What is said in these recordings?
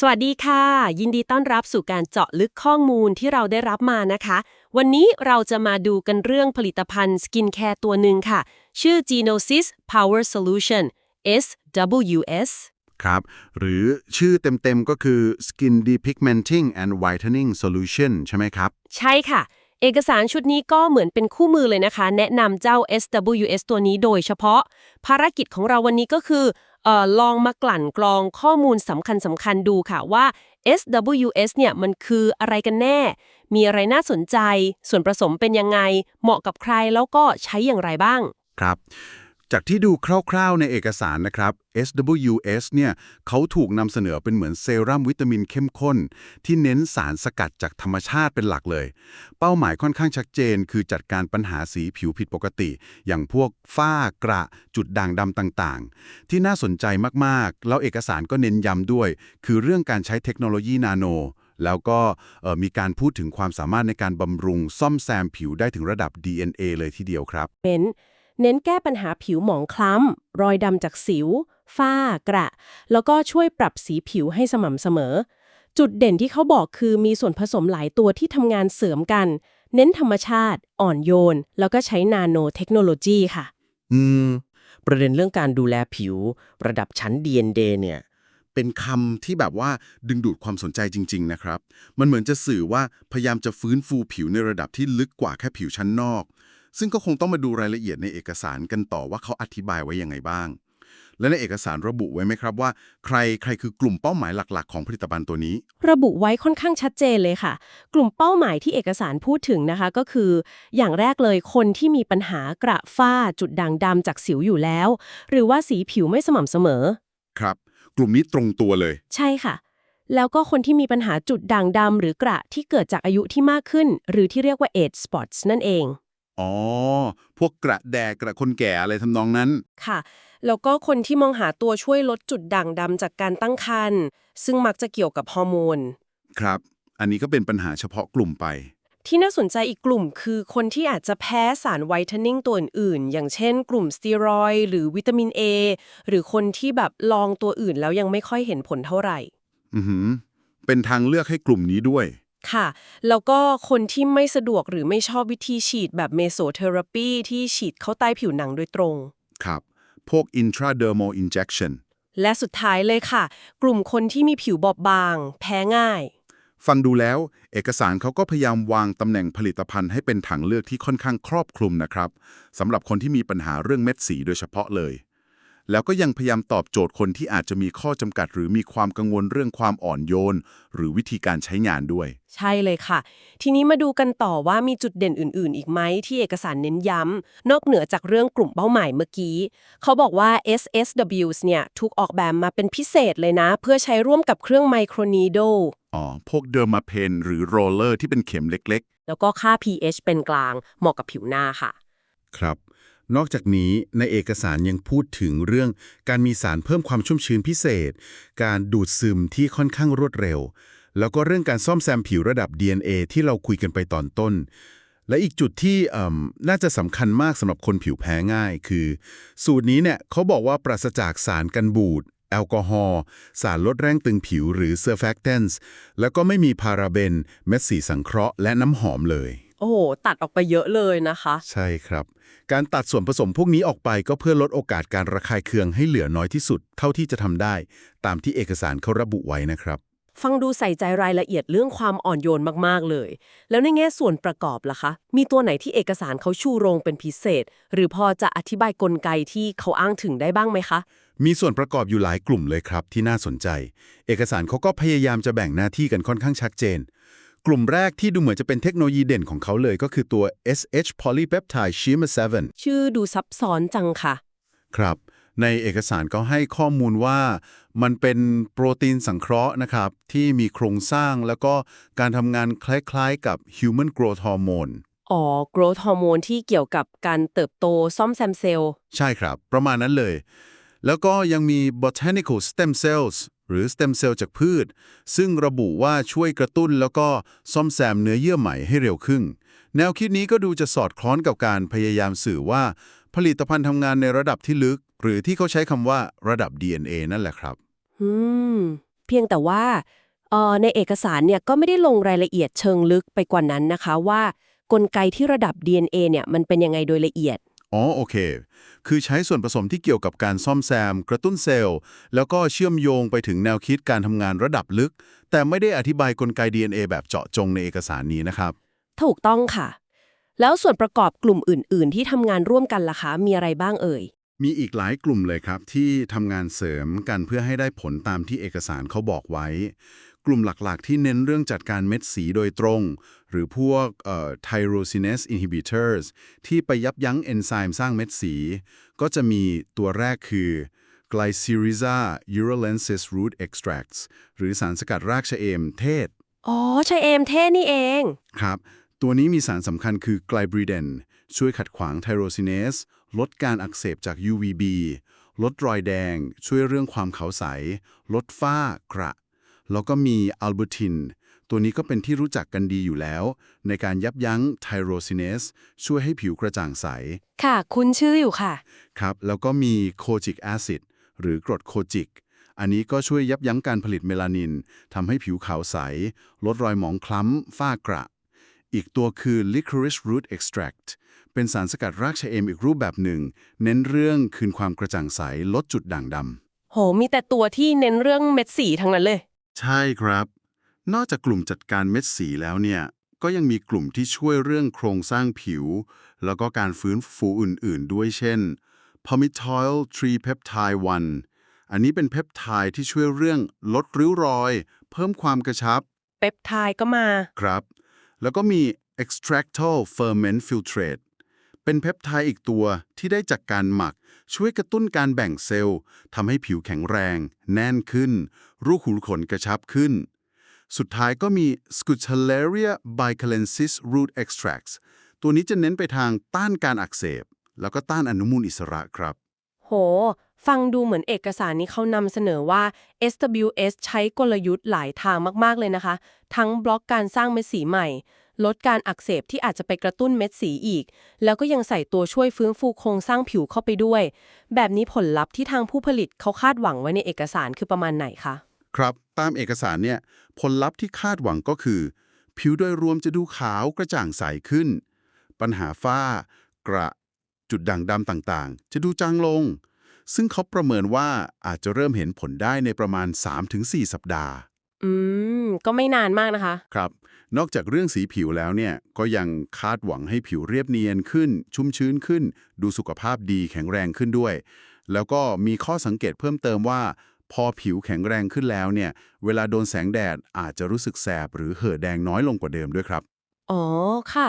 สวัสดีค่ะ ยินดีต้อนรับสู่การเจาะลึกข้อมูลที่เราได้รับมานะคะ วันนี้เราจะมาดูกันเรื่องผลิตภัณฑ์สกินแคร์ตัวหนึ่งค่ะ ชื่อ Genosis Power Solution SWS ครับ หรือชื่อเต็มๆก็คือ Skin Depigmenting and Whitening Solution ใช่ไหมครับ ใช่ค่ะ เอกสารชุดนี้ก็เหมือนเป็นคู่มือเลยนะคะ แนะนำเจ้า SWS ตัวนี้โดยเฉพาะ ภารกิจของเราวันนี้ก็คือเอ่อ ลองมากลั่นกรองข้อมูลสำคัญสำคัญดูค่ะว่า SWS เนี่ยมันคืออะไรกันแน่ มีอะไรน่าสนใจ ส่วนผสมเป็นยังไง เหมาะกับใครแล้วก็ใช้อย่างไรบ้าง ครับ จากที่ดูคร่าวๆในเอกสารนะครับ SWS เนี่ยเขาถูกนำเสนอเป็นเหมือนเซรั่มวิตามินเข้มข้น ที่เน้นสารสกัดจากธรรมชาติเป็นหลักเลย เป้าหมายค่อนข้างชัดเจน คือจัดการปัญหาสีผิวผิดปกติ อย่างพวกฝ้ากระจุดด่างดำต่างๆ ที่น่าสนใจมากๆ แล้วเอกสารก็เน้นย้ำด้วย คือเรื่องการใช้เทคโนโลยีนาโนแล้วก็มีการพูดถึงความสามารถในการบำรุงซ่อมแซมผิวได้ถึงระดับ DNA เลยทีเดียวครับเน้น เน้นแก้ปัญหาผิวหมองคล้ำ รอยดำจากสิว ฝ้า กระ แล้วก็ช่วยปรับสีผิวให้สม่ำเสมอ จุดเด่นที่เขาบอกคือมีส่วนผสมหลายตัวที่ทำงานเสริมกัน เน้นธรรมชาติ อ่อนโยน แล้วก็ใช้นาโนเทคโนโลยีค่ะ อืม ประเด็นเรื่องการดูแลผิว ระดับชั้น DNA เนี่ยเป็นคำที่แบบว่าดึงดูดความสนใจจริง ๆ นะครับ มันเหมือนจะสื่อว่าพยายามจะฟื้นฟูผิวในระดับที่ลึกกว่าแค่ผิวชั้นนอก ซึ่งก็คงต้องมาดูรายละเอียดในเอกสารกันต่อว่าเขาอธิบายไว้ยังไงบ้าง และในเอกสารระบุไว้ไหมครับว่า ใครใครคือกลุ่มเป้าหมายหลักๆ ของผลิตภัณฑ์ตัวนี้ ระบุไว้ค่อนข้างชัดเจนเลยค่ะ กลุ่มเป้าหมายที่เอกสารพูดถึงนะคะ ก็คือ อย่างแรกเลยคนที่มีปัญหากระฝ้าจุดด่างดำจากสิวอยู่แล้ว หรือว่าสีผิวไม่สม่ำเสมอ ครับ กลุ่มนี้ตรงตัวเลย ใช่ค่ะแล้วก็คนที่มีปัญหาจุดด่างดำหรือกระที่เกิดจากอายุที่มากขึ้น หรือที่เรียกว่า age spots นั่นเอง อ๋อ พวกกระแดกกระคนแก่อะไรทำนองนั้น ค่ะ แล้วก็คนที่มองหาตัวช่วยลดจุดด่างดำจากการตั้งครรภ์ซึ่งมักจะเกี่ยวกับฮอร์โมน ครับ อันนี้ก็เป็นปัญหาเฉพาะกลุ่มไป ที่น่าสนใจอีกกลุ่มคือคนที่อาจจะแพ้สารไวท์เทนนิ่งตัวอื่นๆ อย่างเช่นกลุ่มสเตียรอยด์หรือวิตามิน A หรือคนที่แบบลองตัวอื่นแล้วยังไม่ค่อยเห็นผลเท่าไหร่ อือหือ เป็นทางเลือกให้กลุ่มนี้ด้วย ค่ะ แล้วก็คนที่ไม่สะดวกหรือไม่ชอบวิธีฉีดแบบเมโซเทอราปีที่ฉีดเข้าใต้ผิวหนังโดยตรง ครับ พวก intradermal injection และสุดท้ายเลยค่ะ กลุ่มคนที่มีผิวบอบบาง แพ้ง่าย ฟังดูแล้ว เอกสารเขาก็พยายามวางตำแหน่งผลิตภัณฑ์ให้เป็นทางเลือกที่ค่อนข้างครอบคลุมนะครับสำหรับคนที่มีปัญหาเรื่องเม็ดสีโดยเฉพาะเลย แล้วก็ยังพยายามตอบโจทย์คนที่อาจจะมีข้อจำกัด หรือมีความกังวลเรื่องความอ่อนโยน หรือวิธีการใช้งานด้วย ใช่เลยค่ะ ทีนี้มาดูกันต่อว่ามีจุดเด่นอื่น ๆ อีกไหมที่เอกสารเน้นย้ำ นอกเหนือจากเรื่องกลุ่มเป้าหมายเมื่อกี้ เขาบอกว่า SSWs เนี่ยถูกออกแบบมาเป็นพิเศษเลยนะ เพื่อใช้ร่วมกับเครื่องไมโครนีโดอ๋อ พวกเดอร์มาเพนหรือโรลเลอร์ที่เป็นเข็มเล็กแล้วก็ค่า pH เป็นกลางเหมาะกับผิวหน้าค่ะๆครับ นอกจากนี้ในเอกสารยังพูดถึงเรื่องการมีสารเพิ่มความชุ่มชื้นพิเศษ การดูดซึมที่ค่อนข้างรวดเร็ว แล้วก็เรื่องการซ่อมแซมผิวระดับ DNA ที่เราคุยกันไปตอนต้น และอีกจุดที่อืมน่าจะสำคัญมากสำหรับคนผิวแพ้ง่าย คือ สูตรนี้เนี่ยเขาบอกว่าปราศจากสารกันบูดแอลกอฮอล์สารลดแรงตึงผิวหรือเซอร์แฟกเทนส์แล้วก็ไม่มีพาราเบน เม็ดสีสังเคราะห์และน้ำหอมเลย โอ้โห ตัดออกไปเยอะเลยนะคะ ใช่ครับ การตัดส่วนผสมพวกนี้ออกไปก็เพื่อลดโอกาสการระคายเคืองให้เหลือน้อยที่สุด เท่าที่จะทำได้ ตามที่เอกสารเขาระบุไว้นะครับ ฟังดูใส่ใจรายละเอียดเรื่องความอ่อนโยนมากๆเลย แล้วในแง่ส่วนประกอบล่ะคะ มีตัวไหนที่เอกสารเขาชูโรงเป็นพิเศษ หรือพอจะอธิบายกลไกที่เขาอ้างถึงได้บ้างไหมคะมีส่วนประกอบอยู่หลายกลุ่มเลยครับที่น่าสนใจ เอกสารเขาก็พยายามจะแบ่งหน้าที่กันค่อนข้างชัดเจน กลุ่มแรกที่ดูเหมือนจะเป็นเทคโนโลยีเด่นของเขาเลยก็คือตัว SH polypeptide shima 7 ชื่อดูซับซ้อนจังค่ะ ครับ ในเอกสารก็ให้ข้อมูลว่ามันเป็นโปรตีนสังเคราะห์นะครับ ที่มีโครงสร้างแล้วก็การทำงานคล้ายๆ กับ human growth hormone อ๋อ growth hormone ที่เกี่ยวกับการเติบโตซ่อมแซมเซลล์ ใช่ครับ ประมาณนั้นเลย แล้วก็ยังมี botanical stem cells หรือ stem cell จากพืช ซึ่งระบุว่าช่วยกระตุ้นแล้วก็ซ่อมแซมเนื้อเยื่อใหม่ให้เร็วขึ้น แนวคิดนี้ก็ดูจะสอดคล้องกับการพยายามสื่อว่า ผลิตภัณฑ์ทำงานในระดับที่ลึก หรือที่เขาใช้คำว่าระดับ DNA นั่นแหละครับอืมพียงแต่ว่าออในเอกสารเนี่ยก็ไม่ได้ลงรายละเอียดเชิงลึกไปกว่านั้นนะคะ ว่ากลไกที่ระดับ DNA เนี่ยมันเป็นยังไงโดยละเอียด อ๋อโอเค คือใช้ส่วนผสมที่เกี่ยวกับการซ่อมแซม กระตุ้นเซลล์ แล้วก็เชื่อมโยงไปถึงแนวคิดการทำงานระดับลึก แต่ไม่ได้อธิบายกลไก DNA แบบเจาะจงในเอกสารนี้นะครับ ถูกต้องค่ะ แล้วส่วนประกอบกลุ่มอื่น ๆ ที่ทำงานร่วมกันล่ะคะ มีอะไรบ้างเอ่ย มีอีกหลายกลุ่มเลยครับที่ทำงานเสริมกันเพื่อให้ได้ผลตามที่เอกสารเขาบอกไว้ กลุ่มหลักๆ ที่เน้นเรื่องจัดการเม็ดสีโดยตรง หรือพวกเอ่อ tyrosinase inhibitors ที่ไปยับยั้งเอนไซม์สร้างเม็ดสี ก็จะมีตัวแรกคือ glycyrrhiza urolensis root extracts หรือสารสกัดรากชะเอมเทศ อ๋อชายเอมเท่นี่เอง ครับ ตัวนี้มีสารสำคัญคือไกลบริเดนช่วยขัดขวางไทโรซินเนสลดการอักเสบจาก UVB ลดรอยแดง ช่วยเรื่องความขาวใส ลดฝ้ากระ แล้วก็มีอัลเบ r ติน ตัวนี้ก็เป็นที่รู้จักกันดีอยู่แล้ว ในการยับยั้งไทโรซินเนสช่วยให้ผิวกระจ่างใส ค่ะ คุณชื่ออยู่ค่ะ ครับ แล้วก็มีโคจิกแอซิดหรือกรดโคจิก อันนี้ก็ช่วยยับยั้งการผลิตเมลานินทำให้ผิวขาวใส ลดรอยหมองคล้ำ ฝ้ากระ อีกตัวคือ licorice root extract เป็นสารสกัดรากชะเอมอีกรูปแบบหนึ่ง เน้นเรื่องคืนความกระจ่างใสลดจุดด่างดโห มีแต่ตัวที่เน้นเรื่องเม็ดสีทั้งนั้นเลยำ ใช่ครับ นอกจากกลุ่มจัดการเม็ดสีแล้วเนี่ย ก็ยังมีกลุ่มที่ช่วยเรื่องโครงสร้างผิว แล้วก็การฟื้นฟูอื่นๆ ด้วยเช่น palmitoyl tripeptide 1 อันนี้เป็นเพปไทด์ที่ช่วยเรื่องลดริ้วรอย เพิ่มความกระชับ เปปไทด์ก็มา ครับ แล้วก็มี extractol ferment filtrate เป็นเพปไทด์อีกตัวที่ได้จากการหมัก ช่วยกระตุ้นการแบ่งเซลล์ทำให้ผิวแข็งแรง แน่นขึ้น รูขุมขนกระชับขึ้น สุดท้ายก็มี Scutellaria bicalensis root extracts ตัวนี้จะเน้นไปทางต้านการอักเสบ แล้วก็ต้านอนุมูลอิสระครับ โห ฟังดูเหมือนเอกสารนี้เขานำเสนอว่า SWS ใช้กลยุทธ์หลายทางมาก ๆ เลยนะคะ ทั้งบล็อกการสร้างเม็ดสีใหม่ ลดการอักเสบที่อาจจะไปกระตุ้นเม็ดสีอีก แล้วก็ยังใส่ตัวช่วยฟื้นฟูโครงสร้างผิวเข้าไปด้วย แบบนี้ผลลัพธ์ที่ทางผู้ผลิตเขาคาดหวังไว้ในเอกสารคือประมาณไหนคะ ครับตามเอกสารเนี่ยผลลัพธ์ที่คาดหวังก็คือ ผิวโดยรวมจะดูขาวกระจ่างใสขึ้น ปัญหาฝ้า กระ จุดด่างดำต่างๆ จะดูจางลง ซึ่งเขาประเมินว่าอาจจะเริ่มเห็นผลได้ในประมาณ 3-4 สัปดาห์ อืม ก็ไม่นานมากนะคะ ครับ นอกจากเรื่องสีผิวแล้วเนี่ย ก็ยังคาดหวังให้ผิวเรียบเนียนขึ้น ชุ่มชื้นขึ้น ดูสุขภาพดีแข็งแรงขึ้นด้วย แล้วก็มีข้อสังเกตเพิ่มเติมว่า พอผิวแข็งแรงขึ้นแล้วเนี่ย เวลาโดนแสงแดดอาจจะรู้สึกแสบหรือเห่อะแดงน้อยลงกว่าเดิมด้วยครับ อ๋อ ค่ะ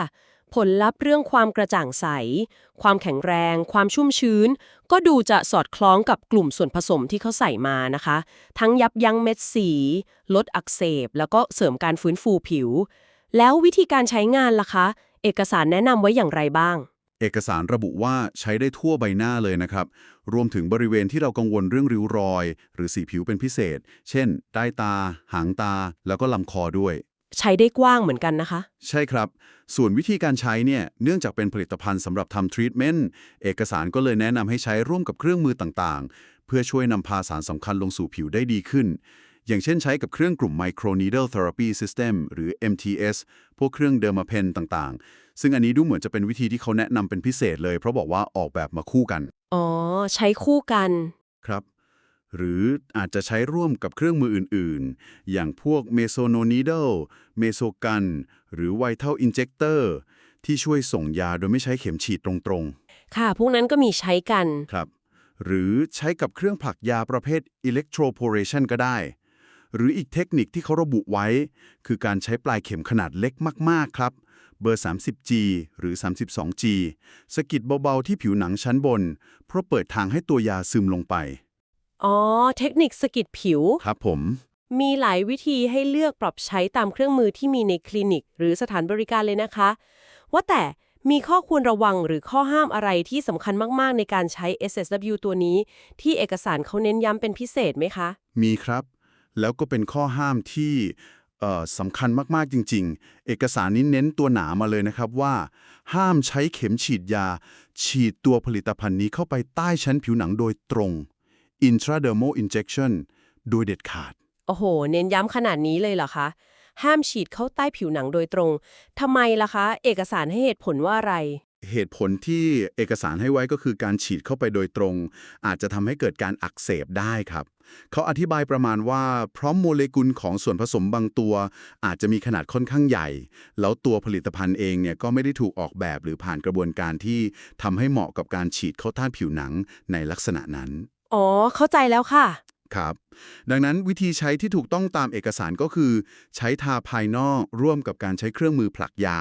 ผลลัพธ์เรื่องความกระจ่างใส ความแข็งแรง ความชุ่มชื้น ก็ดูจะสอดคล้องกับกลุ่มส่วนผสมที่เขาใส่มานะคะ ทั้งยับยั้งเม็ดสี ลดอักเสบ แล้วก็เสริมการฟื้นฟูผิว แล้ววิธีการใช้งานล่ะคะ เอกสารแนะนำไว้อย่างไรบ้าง เอกสารระบุว่าใช้ได้ทั่วใบหน้าเลยนะครับ รวมถึงบริเวณที่เรากังวลเรื่องริ้วรอย หรือสีผิวเป็นพิเศษ เช่น ใต้ตา หางตา แล้วก็ลำคอด้วย ใช้ได้กว้างเหมือนกันนะคะ ใช่ครับ ส่วนวิธีการใช้เนี่ย เนื่องจากเป็นผลิตภัณฑ์สำหรับทำทรีทเมนต์ เอกสารก็เลยแนะนำให้ใช้ร่วมกับเครื่องมือต่างๆ เพื่อช่วยนำพาสารสำคัญลงสู่ผิวได้ดีขึ้น อย่างเช่นใช้กับเครื่องกลุ่ม Microneedle Therapy System หรือ MTS พวกเครื่องเดอร์มาเพนต่างๆ ซึ่งอันนี้ดูเหมือนจะเป็นวิธีที่เขาแนะนำเป็นพิเศษเลย เพราะบอกว่าออกแบบมาคู่กัน อ๋อ ใช้คู่กัน ครับ หรืออาจจะใช้ร่วมกับเครื่องมืออื่นๆ อย่างพวก Mesoneedle Mesogun หรือ Vital Injector ที่ช่วยส่งยาโดยไม่ใช้เข็มฉีดตรงค่ะ พวกนั้นก็มีใช้กันๆครับ หรือใช้กับเครื่องผลักยาประเภท Electroporation ก็ได้ หรืออีกเทคนิคที่เขาระบุไว้ คือการใช้ปลายเข็มขนาดเล็กมากๆ ครับเบอร์ 30G หรือ 32G สะกิดเบา ๆ ที่ผิวหนังชั้นบน เพื่อเปิดทางให้ตัวยาซึมลงไป อ๋อ เทคนิคสะกิดผิว ครับผม มีหลายวิธีให้เลือกปรับใช้ตามเครื่องมือที่มีในคลินิก หรือสถานบริการเลยนะคะ ว่าแต่มีข้อควรระวังหรือข้อห้ามอะไรที่สำคัญมาก ๆ ในการใช้ SSW ตัวนี้ ที่เอกสารเขาเน้นย้ำเป็นพิเศษไหมคะ มีครับ แล้วก็เป็นข้อห้ามที่เอ่อสำคัญมากๆจริง ๆ เอกสารนี้เน้นตัวหนามาเลยนะครับว่า ห้ามใช้เข็มฉีดยา ฉีดตัวผลิตภัณฑ์นี้เข้าไปใต้ชั้นผิวหนังโดยตรง intradermal injection โดยเด็ดขาดโอโอ้โห เน้นย้ำขนาดนี้เลยเหรอคะ ห้ามฉีดเข้าใต้ผิวหนังโดยตรง ทำไมล่ะคะ เอกสารให้เหตุผลว่าอะไร เหตุผลที่เอกสารให้ไว้ก็คือการฉีดเข้าไปโดยตรง อาจจะทำให้เกิดการอักเสบได้ครับ เขาอธิบายประมาณว่าเพราะโมเลกุลของส่วนผสมบางตัว อาจจะมีขนาดค่อนข้างใหญ่ แล้วตัวผลิตภัณฑ์เองเนี่ยก็ไม่ได้ถูกออกแบบหรือผ่านกระบวนการที่ทำให้เหมาะกับการฉีดเข้าใต้ผิวหนังในลักษณะนั้น อ๋อ เข้าใจแล้วค่ะ ครับ ดังนั้นวิธีใช้ที่ถูกต้องตามเอกสารก็คือ ใช้ทาภายนอกร่วมกับการใช้เครื่องมือผลักยา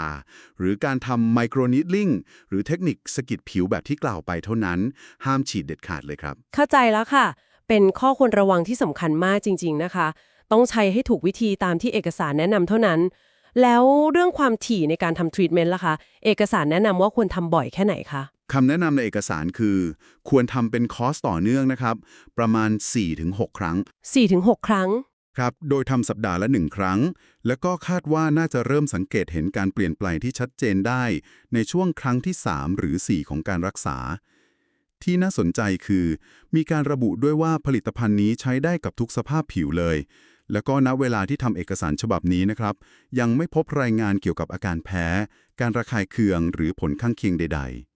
หรือการทำไมโครนิดลิงหรือเทคนิคสะกิดผิวแบบที่กล่าวไปเท่านั้น ห้ามฉีดเด็ดขาดเลยครับ เข้าใจแล้วค่ะ เป็นข้อควรระวังที่สำคัญมากจริง ๆ นะคะ ต้องใช้ให้ถูกวิธีตามที่เอกสารแนะนำเท่านั้น แล้วเรื่องความถี่ในการทำทรีทเมนต์ล่ะคะ เอกสารแนะนำว่าควรทำบ่อยแค่ไหนคะ คำแนะนำในเอกสารคือ ควรทำเป็นคอร์สต่อเนื่องนะครับ ประมาณ 4-6 ครั้ง 4-6 ครั้ง ครับ โดยทำสัปดาห์ละหนึ่งครั้ง แล้วก็คาดว่าน่าจะเริ่มสังเกตเห็นการเปลี่ยนแปลงที่ชัดเจนได้ ในช่วงครั้งที่ 3 หรือ 4 ของการรักษา ที่น่าสนใจคือ มีการระบุด้วยว่าผลิตภัณฑ์นี้ใช้ได้กับทุกสภาพผิวเลย แล้วก็ณเวลาที่ทำเอกสารฉบับนี้นะครับ ยังไม่พบรายงานเกี่ยวกับอาการแพ้ การระคายเคืองหรือผลข้างเคียงใด ๆ